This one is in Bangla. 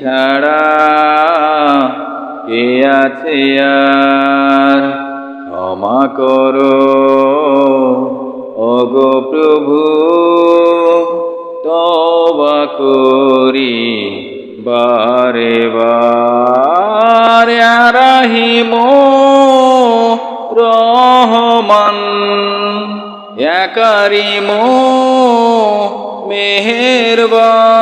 ছাড়া কে আছে আর? ক্ষমা করো। ওগো প্রভু তবা করি বারে বারে। রাহিমো রহমান কারিমো মেহেরবান।